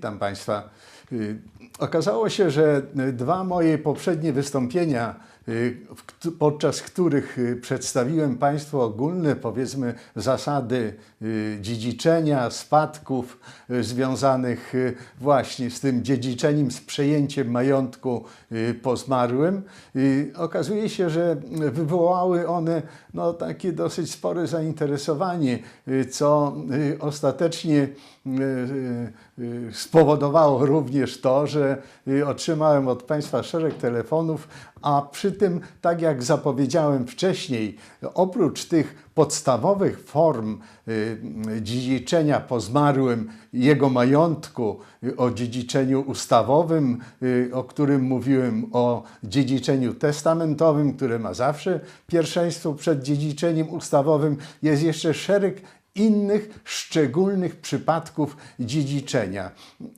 Witam Państwa. Y, Okazało się, że y, dwa moje poprzednie wystąpienia, y, podczas których przedstawiłem Państwu ogólne, powiedzmy, zasady dziedziczenia, spadków związanych właśnie z tym dziedziczeniem, z przejęciem majątku po zmarłym, okazuje się, że wywołały one no, takie dosyć spore zainteresowanie, co ostatecznie spowodowało również to, że y, otrzymałem od Państwa szereg telefonów, a przy tym, tak jak zapowiedziałem wcześniej, oprócz tych podstawowych form y, dziedziczenia po zmarłym, jego majątku, y, o dziedziczeniu ustawowym, y, o którym mówiłem, o dziedziczeniu testamentowym, które ma zawsze pierwszeństwo przed dziedziczeniem ustawowym, jest jeszcze szereg innych szczególnych przypadków dziedziczenia.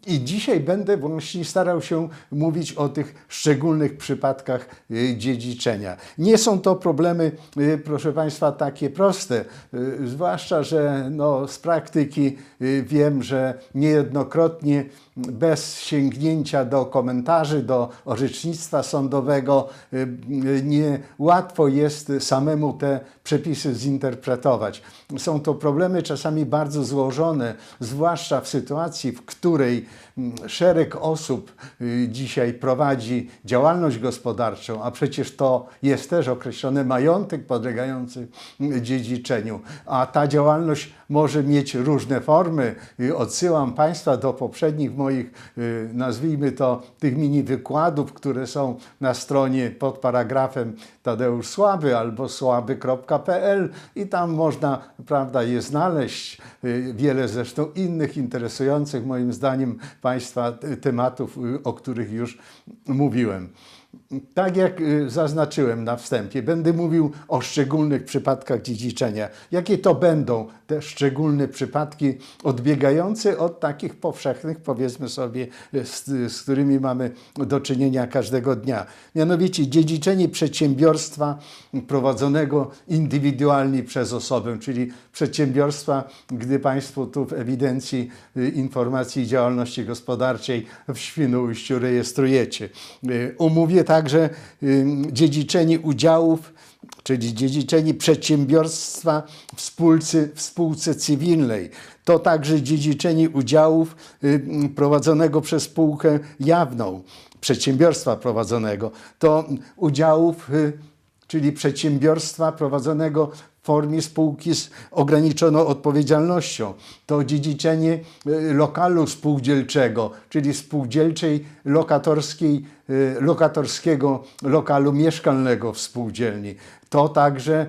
I dzisiaj będę właśnie starał się mówić o tych szczególnych przypadkach y, dziedziczenia. Nie są to problemy, y, proszę Państwa, takie proste, y, zwłaszcza, że no, z praktyki wiem, że niejednokrotnie bez sięgnięcia do komentarzy, do orzecznictwa sądowego y, y, nie łatwo jest samemu te przepisy zinterpretować. Są to problemy czasami bardzo złożone, zwłaszcza w sytuacji, w której mm, szereg osób y, dzisiaj prowadzi działalność gospodarczą, a przecież to jest też określony majątek podlegający mm, dziedziczeniu, a ta działalność może mieć różne formy. Odsyłam Państwa do poprzednich moich, y, nazwijmy to, tych mini wykładów, które są na stronie pod paragrafem Tadeusz Słaby albo słaby.pl i tam można, prawda, je znaleźć. Y, Wiele zresztą innych interesujących moim zdaniem Państwa y, tematów, o których już mówiłem. Tak jak y, zaznaczyłem na wstępie, będę mówił o szczególnych przypadkach dziedziczenia. Jakie to będą te szczególne przypadki odbiegające od takich powszechnych, powiedzmy sobie, z, z którymi mamy do czynienia każdego dnia. Mianowicie dziedziczenie przedsiębiorstwa prowadzonego indywidualnie przez osobę, czyli przedsiębiorstwa, gdy Państwo tu w ewidencji y, informacji działalności gospodarczej w Świnoujściu rejestrujecie. Y, Umówię także dziedziczenie udziałów, czyli dziedziczenie przedsiębiorstwa w spółce, w spółce cywilnej. To także dziedziczenie udziałów prowadzonego przez spółkę jawną, przedsiębiorstwa prowadzonego. To udziałów, y, czyli przedsiębiorstwa prowadzonego w formie spółki z ograniczoną odpowiedzialnością. To dziedziczenie y, lokalu spółdzielczego, czyli spółdzielczej lokatorskiej, y, lokatorskiego lokalu mieszkalnego w spółdzielni. To także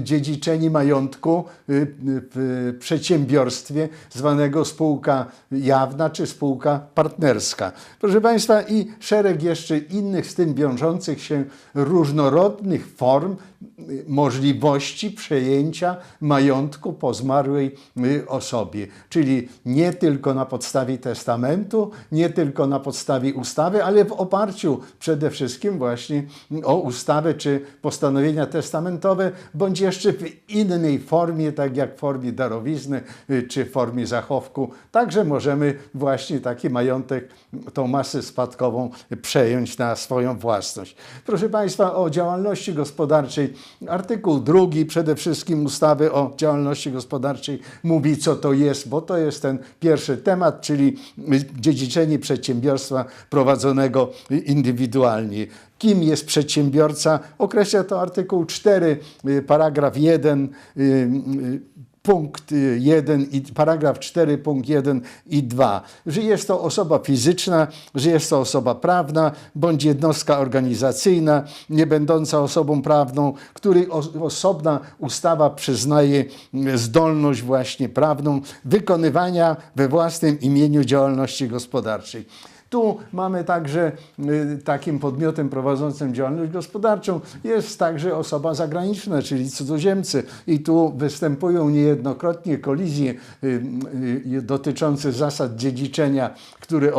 dziedziczenie majątku y, w przedsiębiorstwie zwanego spółka jawna czy spółka partnerska. Proszę Państwa, i szereg jeszcze innych z tym wiążących się różnorodnych form y, możliwości przejęcia majątku po zmarłej y, osobie. Czyli nie tylko na podstawie testamentu, nie tylko na podstawie ustawy, ale w oparciu przede wszystkim właśnie o ustawę czy postanowienia testamentowe, bądź jeszcze w innej formie, tak jak w formie darowizny y, czy w formie zachowku. Także możemy właśnie taki majątek, tą masę spadkową przejąć na swoją własność. Proszę Państwa, o działalności gospodarczej. Artykuł drugi przede wszystkim ustawy o działalności gospodarczej mówi, co to jest, bo to jest ten pierwszy temat, czyli dziedziczenie przedsiębiorstwa prowadzonego indywidualnie. Kim jest przedsiębiorca? Określa to artykuł 4, y, paragraf 1, y, y, punkt 1 i paragraf 4, punkt 1 i 2, że jest to osoba fizyczna, że jest to osoba prawna bądź jednostka organizacyjna, nie będąca osobą prawną, której os- osobna ustawa przyznaje zdolność właśnie prawną wykonywania we własnym imieniu działalności gospodarczej. Tu mamy także y, takim podmiotem prowadzącym działalność gospodarczą jest także osoba zagraniczna, czyli cudzoziemcy. I tu występują niejednokrotnie kolizje y, y, dotyczące zasad dziedziczenia, które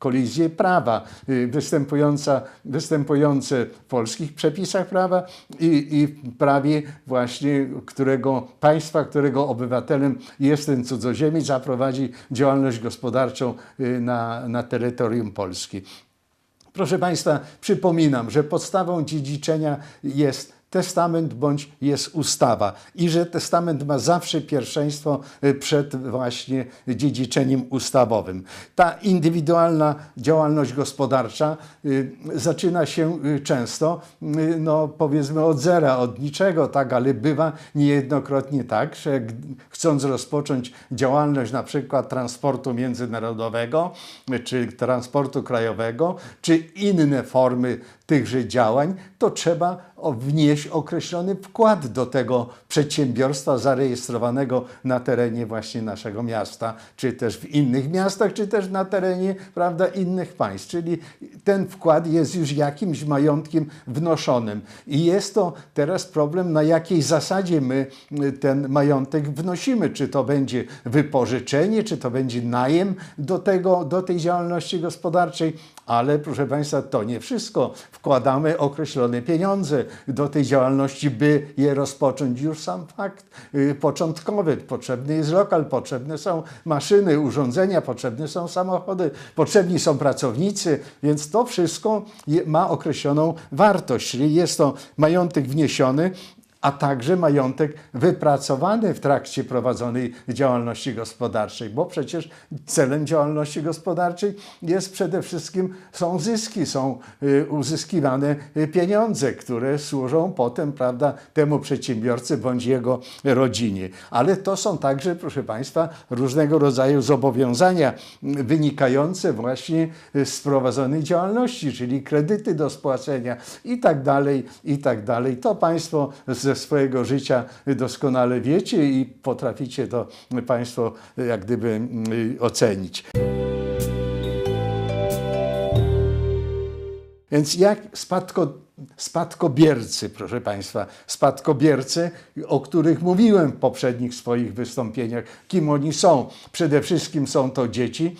kolizje prawa y, występująca, występujące w polskich przepisach prawa i, i prawie właśnie którego państwa, którego obywatelem jest ten cudzoziemiec, zaprowadzi działalność gospodarczą y, na, na terytorium Polski. Proszę Państwa, przypominam, że podstawą dziedziczenia jest testament bądź jest ustawa i że testament ma zawsze pierwszeństwo y, przed właśnie dziedziczeniem ustawowym. Ta indywidualna działalność gospodarcza y, zaczyna się y, często, no powiedzmy od zera, od niczego, tak, ale bywa niejednokrotnie tak, że chcąc rozpocząć działalność na przykład transportu międzynarodowego, czy transportu krajowego, czy inne formy tychże działań, to trzeba wnieść określony wkład do tego przedsiębiorstwa zarejestrowanego na terenie właśnie naszego miasta, czy też w innych miastach, czy też na terenie prawda, innych państw. Czyli ten wkład jest już jakimś majątkiem wnoszonym. I jest to teraz problem, na jakiej zasadzie my y, ten majątek wnosimy. Czy to będzie wypożyczenie, czy to będzie najem do, tego, do tej działalności gospodarczej. Ale proszę Państwa, to nie wszystko. Wkładamy określone pieniądze do tej działalności, by je rozpocząć. Już sam fakt y, początkowy. Potrzebny jest lokal, potrzebne są maszyny, urządzenia, potrzebne są samochody, potrzebni są pracownicy, więc to wszystko ma określoną wartość, czyli jest to majątek wniesiony, a także majątek wypracowany w trakcie prowadzonej działalności gospodarczej, bo przecież celem działalności gospodarczej jest przede wszystkim są zyski, są y, uzyskiwane y, pieniądze, które służą potem, prawda, temu przedsiębiorcy bądź jego rodzinie. Ale to są także, proszę Państwa, różnego rodzaju zobowiązania y, wynikające właśnie z prowadzonej działalności, czyli kredyty do spłacenia i tak dalej, i tak dalej. To Państwo ze swojego życia doskonale wiecie i potraficie to Państwo jak gdyby y, ocenić. Więc jak spadko, spadkobiercy, proszę Państwa, spadkobiercy, o których mówiłem w poprzednich swoich wystąpieniach, kim oni są? Przede wszystkim są to dzieci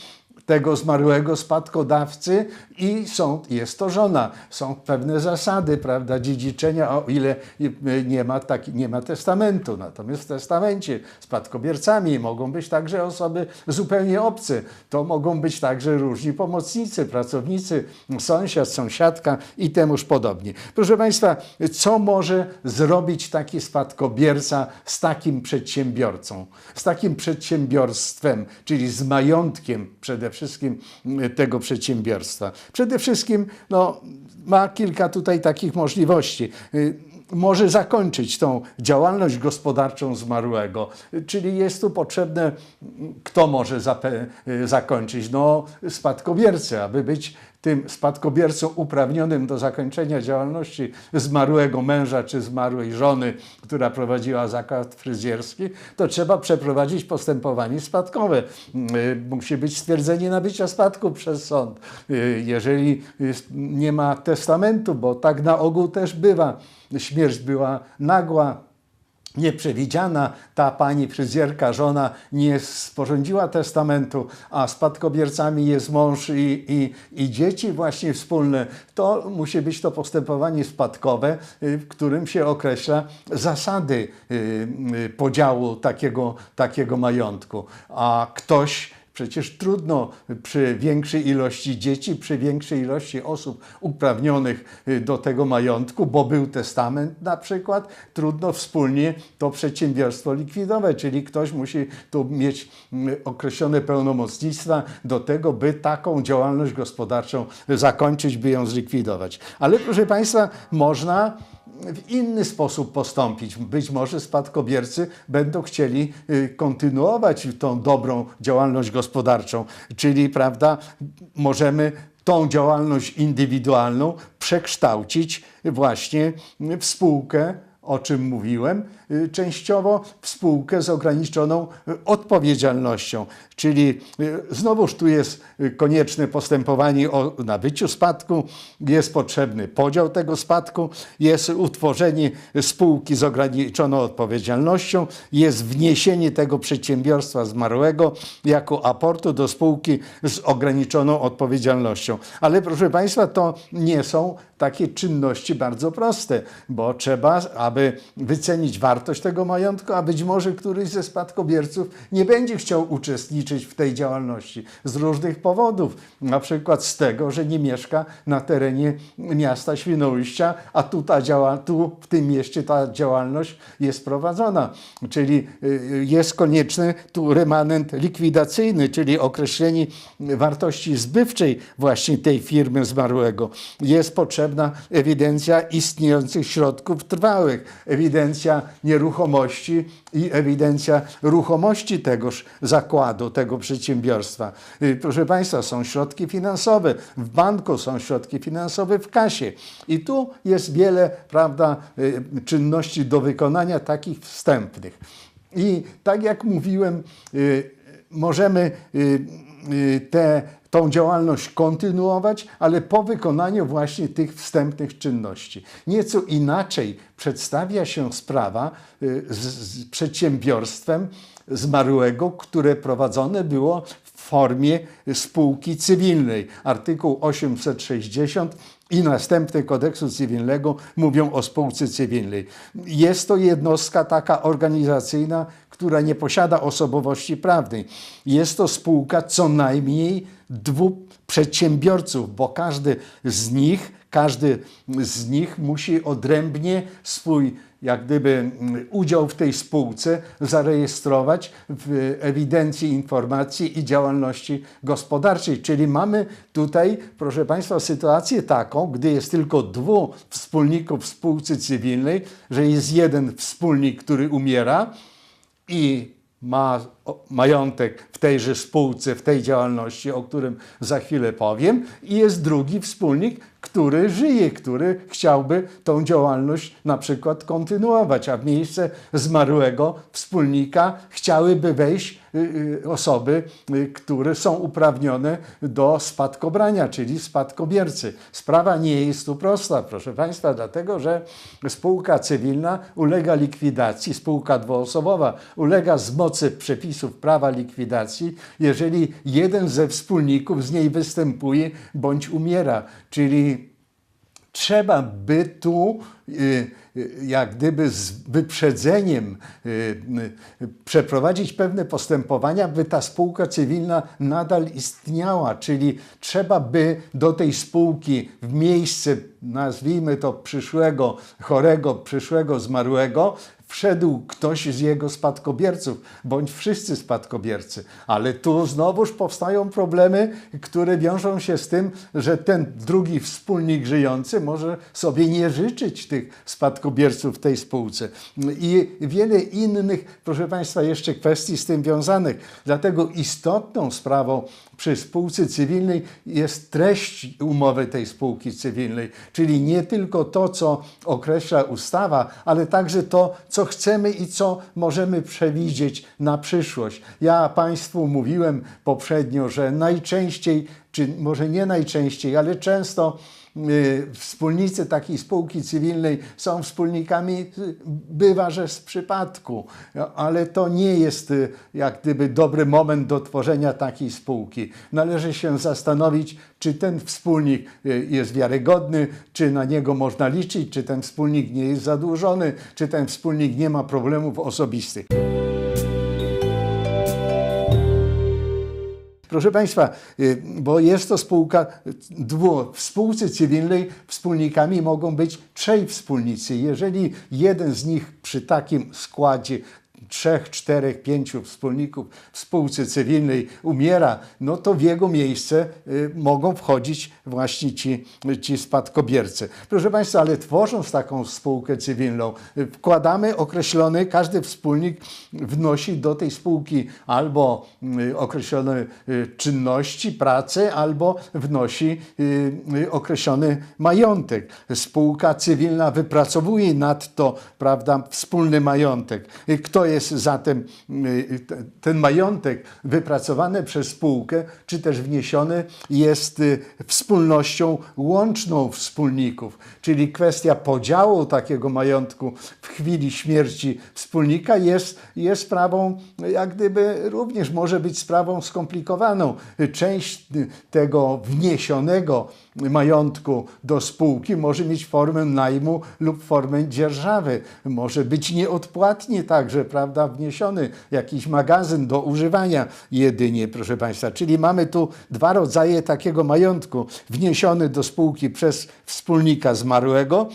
tego zmarłego spadkodawcy i są, jest to żona. Są pewne zasady, prawda, dziedziczenia, o ile nie ma, taki, nie ma testamentu. Natomiast w testamencie spadkobiercami mogą być także osoby zupełnie obce. To mogą być także różni pomocnicy, pracownicy, sąsiad, sąsiadka i temuż podobnie. Proszę Państwa, co może zrobić taki spadkobierca z takim przedsiębiorcą, z takim przedsiębiorstwem, czyli z majątkiem przede wszystkim mm, tego przedsiębiorstwa? Przede wszystkim no, ma kilka tutaj takich możliwości. Y, może zakończyć tą działalność gospodarczą zmarłego. Czyli jest tu potrzebne, kto może y, zakończyć? No, spadkobiercy, aby być tym spadkobiercą uprawnionym do zakończenia działalności zmarłego męża czy zmarłej żony, która prowadziła zakład fryzjerski, to trzeba przeprowadzić postępowanie spadkowe. Y, Musi być stwierdzenie nabycia spadku przez sąd. Y, Jeżeli nie ma testamentu, bo tak na ogół też bywa, śmierć była nagła, nieprzewidziana, ta pani fryzjerka, żona nie sporządziła testamentu, a spadkobiercami jest mąż i, i, i dzieci właśnie wspólne, to musi być to postępowanie spadkowe, y, w którym się określa zasady y, y, podziału takiego, takiego majątku. A ktoś Przecież trudno przy większej ilości dzieci, przy większej ilości osób uprawnionych y, do tego majątku, bo był testament na przykład, trudno wspólnie to przedsiębiorstwo likwidować, czyli ktoś musi tu mieć mm, określone pełnomocnictwa do tego, by taką działalność gospodarczą zakończyć, by ją zlikwidować. Ale proszę Państwa, można w inny sposób postąpić. Być może spadkobiercy będą chcieli y, kontynuować tą dobrą działalność gospodarczą, czyli prawda, możemy tą działalność indywidualną przekształcić właśnie w spółkę, o czym mówiłem, częściowo w spółkę z ograniczoną y, odpowiedzialnością. Czyli y, znowuż tu jest y, konieczne postępowanie o nabyciu spadku, jest potrzebny podział tego spadku, jest utworzenie spółki z ograniczoną odpowiedzialnością, jest wniesienie tego przedsiębiorstwa zmarłego jako aportu do spółki z ograniczoną odpowiedzialnością. Ale proszę Państwa, to nie są takie czynności bardzo proste, bo trzeba, aby wycenić wartość tego majątku, a być może któryś ze spadkobierców nie będzie chciał uczestniczyć w tej działalności z różnych powodów, na przykład z tego, że nie mieszka na terenie miasta Świnoujścia, a tu, ta działa, tu w tym mieście ta działalność jest prowadzona. Czyli y, jest konieczny tu remanent likwidacyjny, czyli określenie wartości zbywczej właśnie tej firmy zmarłego. Jest potrzebna ewidencja istniejących środków trwałych, ewidencja nieruchomości i ewidencja ruchomości tegoż zakładu, tego przedsiębiorstwa. Y, Proszę Państwa, są środki finansowe, w banku są środki finansowe w kasie. I tu jest wiele, prawda, y, czynności do wykonania takich wstępnych. I tak jak mówiłem, y, możemy te, tą działalność kontynuować, ale po wykonaniu właśnie tych wstępnych czynności. Nieco inaczej przedstawia się sprawa y, z, z przedsiębiorstwem zmarłego, które prowadzone było w formie spółki cywilnej. Artykuł 860 i następne kodeksu cywilnego mówią o spółce cywilnej. Jest to jednostka taka organizacyjna, która nie posiada osobowości prawnej. Jest to spółka co najmniej dwóch przedsiębiorców, bo każdy z nich, każdy z nich musi odrębnie swój jak gdyby mm, udział w tej spółce zarejestrować w ewidencji informacji i działalności gospodarczej. Czyli mamy tutaj, proszę Państwa, sytuację taką, gdy jest tylko dwóch wspólników w spółce cywilnej, że jest jeden wspólnik, który umiera i ma majątek w tejże spółce, w tej działalności, o którym za chwilę powiem, i jest drugi wspólnik, który żyje, który chciałby tą działalność na przykład kontynuować, a w miejsce zmarłego wspólnika chciałyby wejść y, y, osoby, y, które są uprawnione do spadkobrania, czyli spadkobiercy. Sprawa nie jest tu prosta, proszę Państwa, dlatego że spółka cywilna ulega likwidacji, spółka dwuosobowa ulega z mocy przepisów prawa likwidacji, jeżeli jeden ze wspólników z niej występuje bądź umiera, czyli trzeba by tu y, y, jak gdyby z wyprzedzeniem y, przeprowadzić pewne postępowania, by ta spółka cywilna nadal istniała, czyli trzeba by do tej spółki w miejsce, nazwijmy to przyszłego chorego, przyszłego zmarłego, wszedł ktoś z jego spadkobierców, bądź wszyscy spadkobiercy. Ale tu znowuż powstają problemy, które wiążą się z tym, że ten drugi wspólnik żyjący może sobie nie życzyć tych spadkobierców w tej spółce. I wiele innych, proszę Państwa, jeszcze kwestii z tym wiązanych. Dlatego istotną sprawą przy spółce cywilnej jest treść umowy tej spółki cywilnej, czyli nie tylko to, co określa ustawa, ale także to, co chcemy i co możemy przewidzieć na przyszłość. Ja Państwu mówiłem poprzednio, że najczęściej, czy może nie najczęściej, ale często wspólnicy takiej spółki cywilnej są wspólnikami, y, bywa, że z przypadku, ale to nie jest y, jak gdyby dobry moment do tworzenia takiej spółki. Należy się zastanowić, czy ten wspólnik y, jest wiarygodny, czy na niego można liczyć, czy ten wspólnik nie jest zadłużony, czy ten wspólnik nie ma problemów osobistych. Proszę Państwa, y, bo jest to spółka, dwu, w spółce cywilnej wspólnikami mogą być trzej wspólnicy. Jeżeli jeden z nich przy takim składzie trzech, czterech, pięciu wspólników w spółce cywilnej umiera, no to w jego miejsce y, mogą wchodzić właśnie ci, ci spadkobiercy. Proszę Państwa, ale tworząc taką spółkę cywilną, y, wkładamy określony, każdy wspólnik wnosi do tej spółki albo y, określone czynności, pracę, albo wnosi określony majątek. Spółka cywilna wypracowuje nadto, prawda, wspólny majątek. Kto jest zatem y, te- ten majątek wypracowany przez spółkę, czy też wniesiony jest y, wspólnością łączną wspólników, czyli kwestia podziału takiego majątku w chwili śmierci wspólnika jest, jest sprawą, jak gdyby również może być sprawą skomplikowaną. Część y, tego wniesionego majątku do spółki może mieć formę najmu lub formę dzierżawy. Może być nieodpłatnie także, prawda, wniesiony jakiś magazyn do używania jedynie, proszę Państwa. Czyli mamy tu dwa rodzaje takiego majątku. Wniesiony do spółki przez wspólnika zmarłego,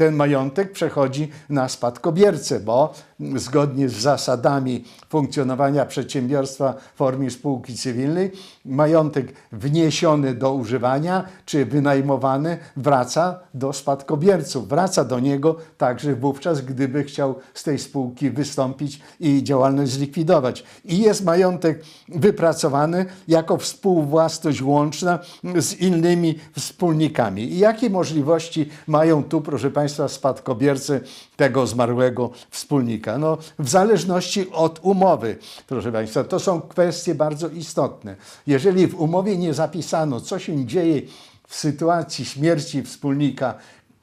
ten majątek przechodzi na spadkobiercę, bo zgodnie z zasadami funkcjonowania przedsiębiorstwa w formie spółki cywilnej, majątek wniesiony do używania czy wynajmowany wraca do spadkobierców. Wraca do niego także wówczas, gdyby chciał z tej spółki wystąpić i działalność zlikwidować. I jest majątek wypracowany jako współwłasność łączna z innymi wspólnikami. I jakie możliwości mają tu, proszę Państwa, spadkobiercy tego zmarłego wspólnika? No, w zależności od umowy, proszę Państwa, to są kwestie bardzo istotne. Jeżeli w umowie nie zapisano, co się dzieje w sytuacji śmierci wspólnika,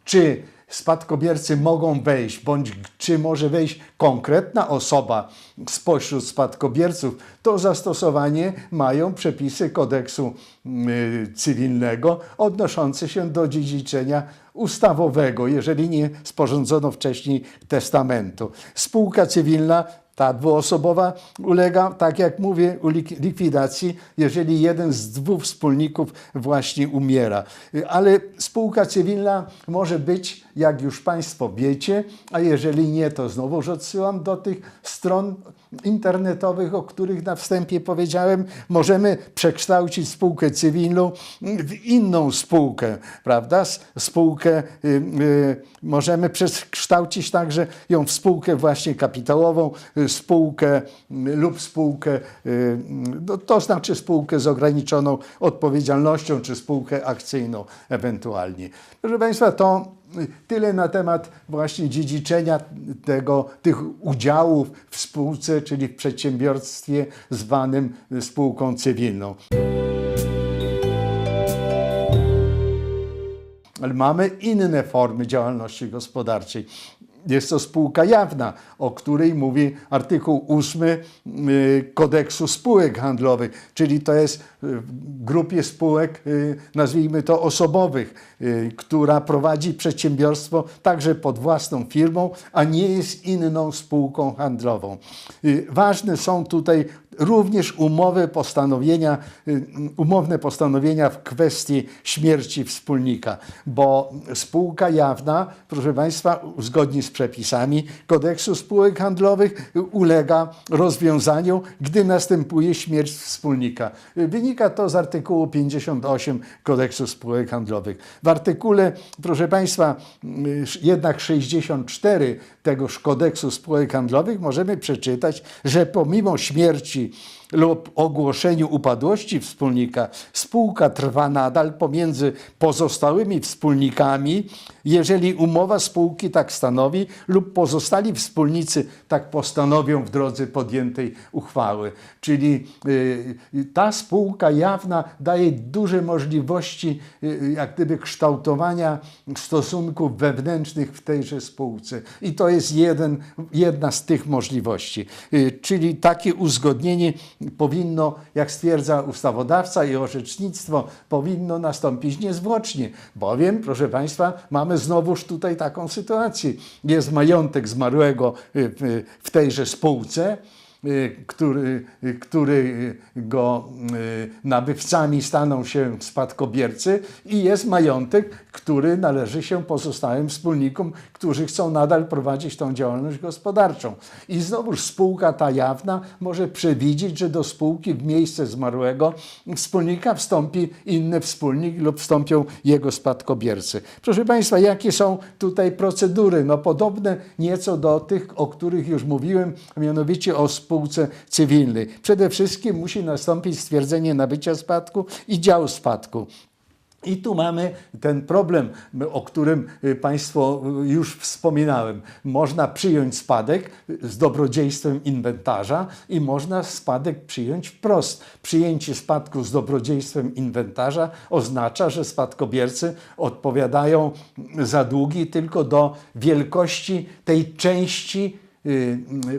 czy spadkobiercy mogą wejść, bądź czy może wejść konkretna osoba spośród spadkobierców, to zastosowanie mają przepisy kodeksu y, cywilnego odnoszące się do dziedziczenia ustawowego, jeżeli nie sporządzono wcześniej testamentu. Spółka cywilna ta dwuosobowa ulega, tak jak mówię, likwidacji, jeżeli jeden z dwóch wspólników właśnie umiera. Ale spółka cywilna może być, jak już Państwo wiecie, a jeżeli nie, to znowuż odsyłam do tych stron internetowych, o których na wstępie powiedziałem. Możemy przekształcić spółkę cywilną w inną spółkę, prawda? Spółkę y, y, możemy przekształcić także ją w spółkę właśnie kapitałową, y, spółkę lub spółkę, no, to znaczy spółkę z ograniczoną odpowiedzialnością, czy spółkę akcyjną ewentualnie. Proszę Państwa, to tyle na temat właśnie dziedziczenia tego, tych udziałów w spółce, czyli w przedsiębiorstwie zwanym spółką cywilną. Ale mamy inne formy działalności gospodarczej. Jest to spółka jawna, o której mówi artykuł 8 y, kodeksu spółek handlowych, czyli to jest y, w grupie spółek, y, nazwijmy to osobowych, która prowadzi przedsiębiorstwo także pod własną firmą, a nie jest inną spółką handlową. Ważne są tutaj również umowy postanowienia, y, umowne postanowienia w kwestii śmierci wspólnika, bo spółka jawna, proszę Państwa, zgodnie z przepisami kodeksu spółek handlowych ulega rozwiązaniu, gdy następuje śmierć wspólnika. Wynika to z artykułu 58 kodeksu spółek handlowych. W artykule, proszę Państwa, y, jednak 64 tegoż kodeksu spółek handlowych możemy przeczytać, że pomimo śmierci see. Lub ogłoszeniu upadłości wspólnika, spółka trwa nadal pomiędzy pozostałymi wspólnikami, jeżeli umowa spółki tak stanowi lub pozostali wspólnicy tak postanowią w drodze podjętej uchwały. Czyli y, ta spółka jawna daje duże możliwości y, jak gdyby kształtowania stosunków wewnętrznych w tejże spółce. I to jest jeden, jedna z tych możliwości. Y, Czyli takie uzgodnienie powinno, jak stwierdza ustawodawca i orzecznictwo, powinno nastąpić niezwłocznie, bowiem, proszę Państwa, mamy znowuż tutaj taką sytuację. Jest majątek zmarłego y, w- tejże spółce, y, który, y, którego y, nabywcami staną się spadkobiercy i jest majątek, który należy się pozostałym wspólnikom, którzy chcą nadal prowadzić tą działalność gospodarczą. I znowuż spółka ta jawna może przewidzieć, że do spółki w miejsce zmarłego wspólnika wstąpi inny wspólnik lub wstąpią jego spadkobiercy. Proszę Państwa, jakie są tutaj procedury? No podobne nieco do tych, o których już mówiłem, mianowicie o spółce cywilnej. Przede wszystkim musi nastąpić stwierdzenie nabycia spadku i dział spadku. I tu mamy ten problem, o którym y, Państwo y, już wspominałem. Można przyjąć spadek z dobrodziejstwem inwentarza i można spadek przyjąć wprost. Przyjęcie spadku z dobrodziejstwem inwentarza oznacza, że spadkobiercy odpowiadają za długi tylko do wielkości tej części y,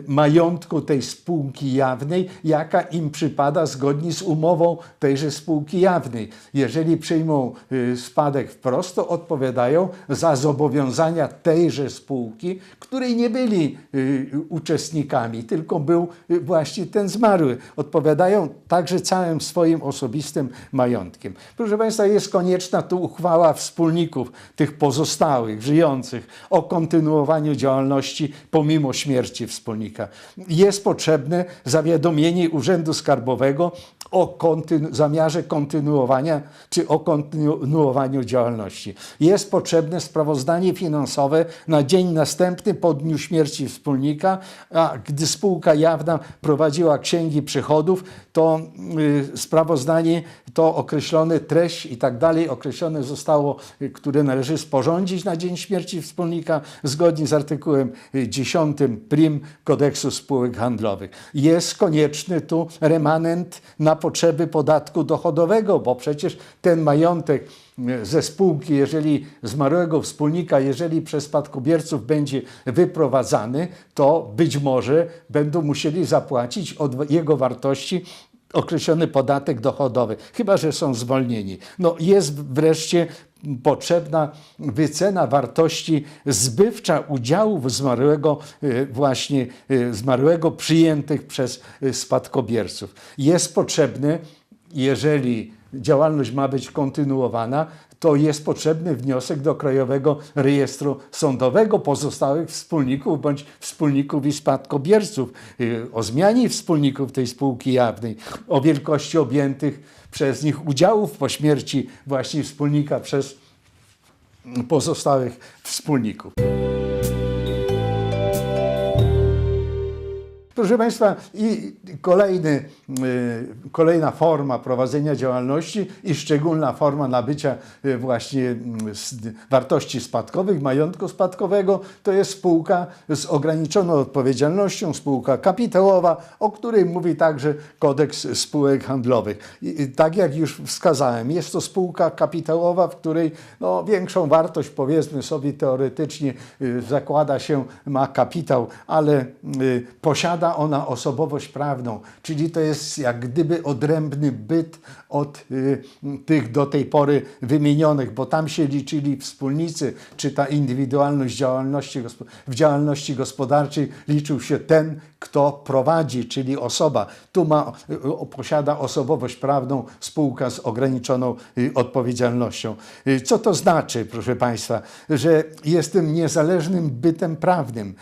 majątku tej spółki jawnej, jaka im przypada zgodnie z umową tejże spółki jawnej. Jeżeli przyjmą y, spadek wprost, to odpowiadają za zobowiązania tejże spółki, której nie byli y, uczestnikami, tylko był y, właśnie ten zmarły. Odpowiadają także całym swoim osobistym majątkiem. Proszę Państwa, jest konieczna tu uchwała wspólników, tych pozostałych, żyjących, o kontynuowaniu działalności pomimo śmierci wspólnika. Jest potrzebne zawiadomienie Urzędu Skarbowego o kontynu- zamiarze kontynuowania czy o kontynuowaniu działalności. Jest potrzebne sprawozdanie finansowe na dzień następny po dniu śmierci wspólnika, a gdy spółka jawna prowadziła księgi przychodów, to y, sprawozdanie to określone treść i tak dalej określone zostało, y, które należy sporządzić na dzień śmierci wspólnika zgodnie z artykułem y, 10 prim kodeksu spółek handlowych. Jest konieczny tu remanent na potrzeby podatku dochodowego, bo przecież ten majątek y, ze spółki, jeżeli zmarłego wspólnika, jeżeli przez spadkobierców będzie wyprowadzany, to być może będą musieli zapłacić od jego wartości określony podatek dochodowy, chyba że są zwolnieni. No, jest wreszcie potrzebna wycena wartości zbywcza udziałów zmarłego, y, właśnie y, zmarłego przyjętych przez y, spadkobierców. Jest potrzebny, jeżeli działalność ma być kontynuowana, to jest potrzebny wniosek do Krajowego Rejestru Sądowego pozostałych wspólników bądź wspólników i spadkobierców y, o zmianie wspólników tej spółki jawnej, o wielkości objętych przez nich udziałów po śmierci właśnie wspólnika przez pozostałych wspólników. Proszę Państwa, i kolejny, y, kolejna forma prowadzenia działalności i szczególna forma nabycia y, właśnie s- wartości spadkowych, majątku spadkowego, to jest spółka z ograniczoną odpowiedzialnością, spółka kapitałowa, o której mówi także kodeks spółek handlowych. I, tak jak już wskazałem, jest to spółka kapitałowa, w której no, większą wartość, powiedzmy sobie teoretycznie, y, zakłada się, ma kapitał, ale y, posiada ona osobowość prawną, czyli to jest jak gdyby odrębny byt od y, tych do tej pory wymienionych, bo tam się liczyli wspólnicy, czy ta indywidualność działalności, w działalności gospodarczej liczył się ten, kto prowadzi, czyli osoba. Tu ma, y, posiada osobowość prawną spółka z ograniczoną y, odpowiedzialnością. Y, Co to znaczy, proszę Państwa? Że jestem niezależnym bytem prawnym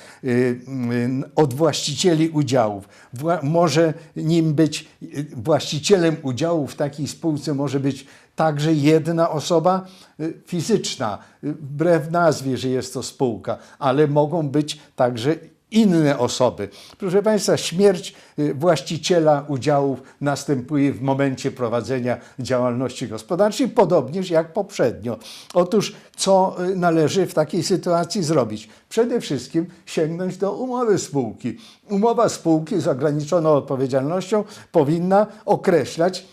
od właścicieli udziałów. Wła- może nim być właścicielem udziału w takiej spółce może być także jedna osoba fizyczna, wbrew nazwie, że jest to spółka, ale mogą być także inne osoby. Proszę Państwa, śmierć y, właściciela udziałów następuje w momencie prowadzenia działalności gospodarczej, podobnież jak poprzednio. Otóż, co y, należy w takiej sytuacji zrobić? Przede wszystkim sięgnąć do umowy spółki. Umowa spółki z ograniczoną odpowiedzialnością powinna określać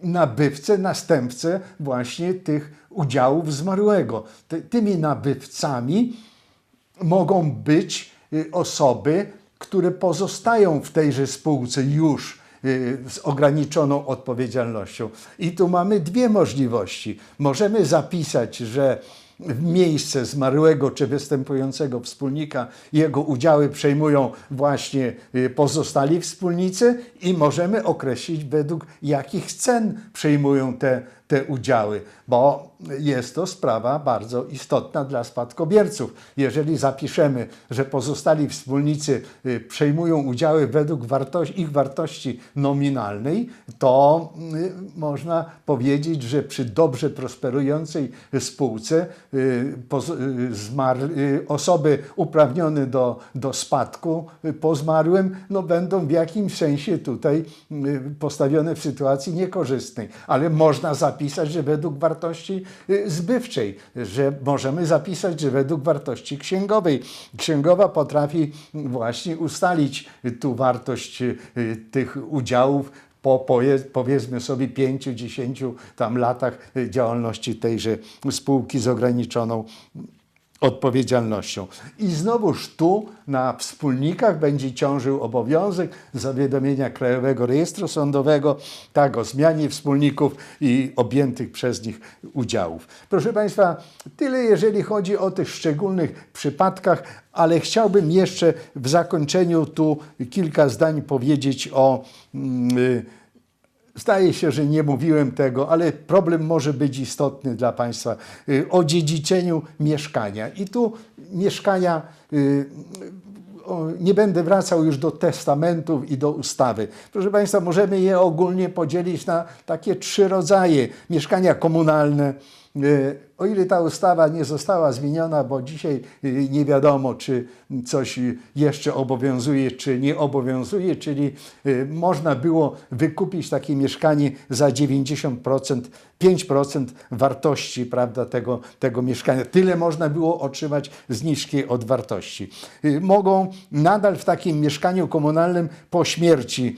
nabywcę, następcę właśnie tych udziałów zmarłego. Ty, tymi nabywcami mogą być osoby, które pozostają w tejże spółce już y, z ograniczoną odpowiedzialnością. I tu mamy dwie możliwości. Możemy zapisać, że w miejsce zmarłego czy występującego wspólnika jego udziały przejmują właśnie y, pozostali wspólnicy i możemy określić według jakich cen przejmują te, te udziały, bo jest to sprawa bardzo istotna dla spadkobierców. Jeżeli zapiszemy, że pozostali wspólnicy y, przejmują udziały według wartości, ich wartości nominalnej, to y, można powiedzieć, że przy dobrze prosperującej spółce y, y, y, osoby uprawnione do, do spadku po zmarłym no, będą w jakimś sensie tutaj postawione w sytuacji niekorzystnej. Ale można zapisać, że według wartości zbywczej, że możemy zapisać, że według wartości księgowej. Księgowa potrafi właśnie ustalić tu wartość tych udziałów po poje- powiedzmy sobie 5-10 tam latach y, działalności tejże spółki z ograniczoną odpowiedzialnością. I znowuż tu na wspólnikach będzie ciążył obowiązek zawiadomienia Krajowego Rejestru Sądowego tak o zmianie wspólników i objętych przez nich udziałów. Proszę Państwa, tyle jeżeli chodzi o tych szczególnych przypadkach, ale chciałbym jeszcze w zakończeniu tu kilka zdań powiedzieć o mm, y, Zdaje się, że nie mówiłem tego, ale problem może być istotny dla Państwa. Y, O dziedziczeniu mieszkania. I tu mieszkania, y, nie będę wracał już do testamentów i do ustawy. Proszę Państwa, możemy je ogólnie podzielić na takie trzy rodzaje. Mieszkania komunalne. O ile ta ustawa nie została zmieniona, bo dzisiaj y, nie wiadomo, czy coś jeszcze obowiązuje, czy nie obowiązuje, czyli y, można było wykupić takie mieszkanie za 90%, 5% wartości prawda, tego, tego mieszkania. Tyle można było otrzymać zniżki od wartości. Y, Mogą nadal w takim mieszkaniu komunalnym po śmierci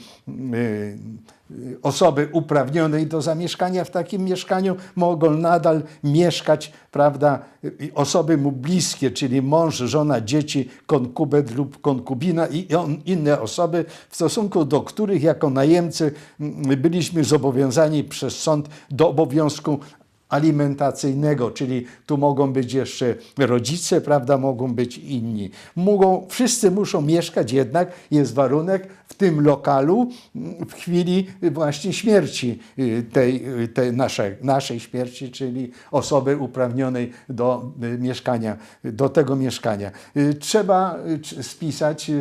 osoby uprawnionej do zamieszkania w takim mieszkaniu mogą nadal mieszkać, prawda, osoby mu bliskie, czyli mąż, żona, dzieci, konkubent lub konkubina i inne osoby, w stosunku do których jako najemcy mm, byliśmy zobowiązani przez sąd do obowiązku alimentacyjnego, czyli tu mogą być jeszcze rodzice, prawda, mogą być inni. Mogą, wszyscy muszą mieszkać, jednak jest warunek w tym lokalu w chwili właśnie śmierci y, tej, y, tej naszej, naszej śmierci, czyli osoby uprawnionej do y, mieszkania, do tego mieszkania. Trzeba spisać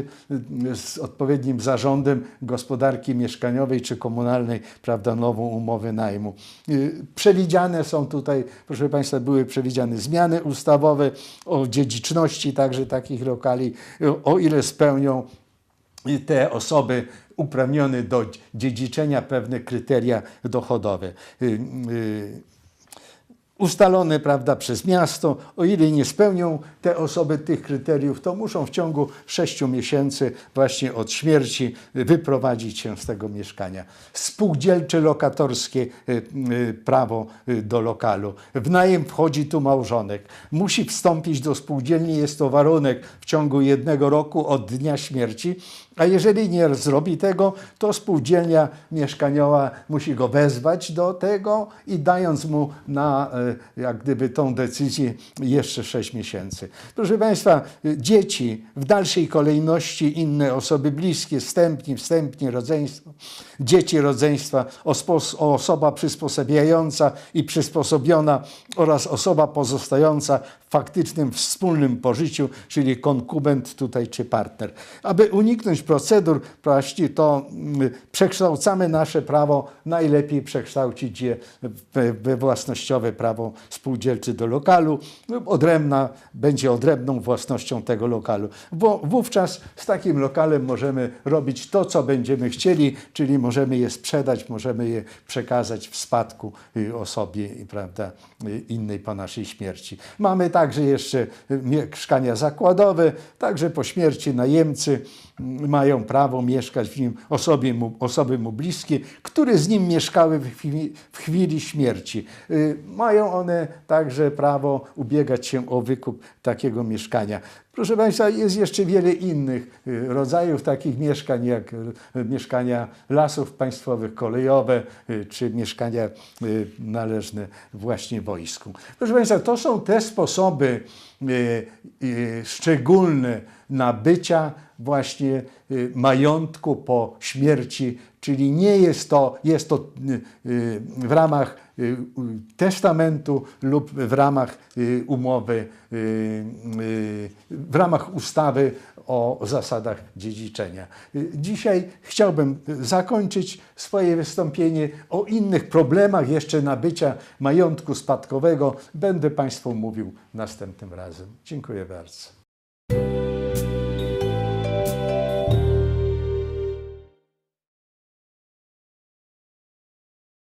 z odpowiednim zarządem gospodarki mieszkaniowej czy komunalnej, prawda, nową umowę najmu. Przewidziane są tutaj, proszę Państwa, były przewidziane zmiany ustawowe o dziedziczności także takich lokali, y, o ile spełnią te osoby uprawnione do dziedziczenia pewne kryteria dochodowe. Ustalone prawda, przez miasto. O ile nie spełnią te osoby tych kryteriów, to muszą w ciągu 6 miesięcy właśnie od śmierci wyprowadzić się z tego mieszkania. Spółdzielcze lokatorskie y, y, prawo y, do lokalu. W najem wchodzi tu małżonek. Musi wstąpić do spółdzielni, jest to warunek w ciągu jednego roku od dnia śmierci. A jeżeli nie zrobi tego, to spółdzielnia mieszkaniowa musi go wezwać do tego i dając mu na e, jak gdyby tą decyzję jeszcze 6 miesięcy. Proszę Państwa, y, dzieci, w dalszej kolejności inne osoby bliskie, wstępni, wstępnie rodzeństwo, dzieci rodzeństwa, osoba przysposabiająca i przysposobiona oraz osoba pozostająca faktycznym wspólnym pożyciu, czyli konkubent tutaj czy partner. Aby uniknąć procedur, właśnie to mm, przekształcamy nasze prawo, najlepiej przekształcić je we, we własnościowe prawo spółdzielcze do lokalu. Odrębna będzie odrębną własnością tego lokalu. Bo wówczas z takim lokalem możemy robić to, co będziemy chcieli, czyli możemy je sprzedać, możemy je przekazać w spadku y, osobie prawda, y, innej po naszej śmierci. Mamy także jeszcze mieszkania zakładowe, także po śmierci najemcy mają prawo mieszkać w nim osobie mu, osoby mu bliskie, które z nim mieszkały w chwili, w chwili śmierci. Y, Mają one także prawo ubiegać się o wykup takiego mieszkania. Proszę Państwa, jest jeszcze wiele innych y, rodzajów takich mieszkań, jak y, mieszkania lasów państwowych, kolejowe, czy mieszkania należne właśnie wojsku. Proszę Państwa, to są te sposoby szczególne nabycia właśnie y, majątku po śmierci, czyli nie jest to, jest to y, y, w ramach testamentu lub w ramach umowy, w ramach ustawy o zasadach dziedziczenia. Dzisiaj chciałbym zakończyć swoje wystąpienie o innych problemach jeszcze nabycia majątku spadkowego. Będę Państwu mówił następnym razem. Dziękuję bardzo.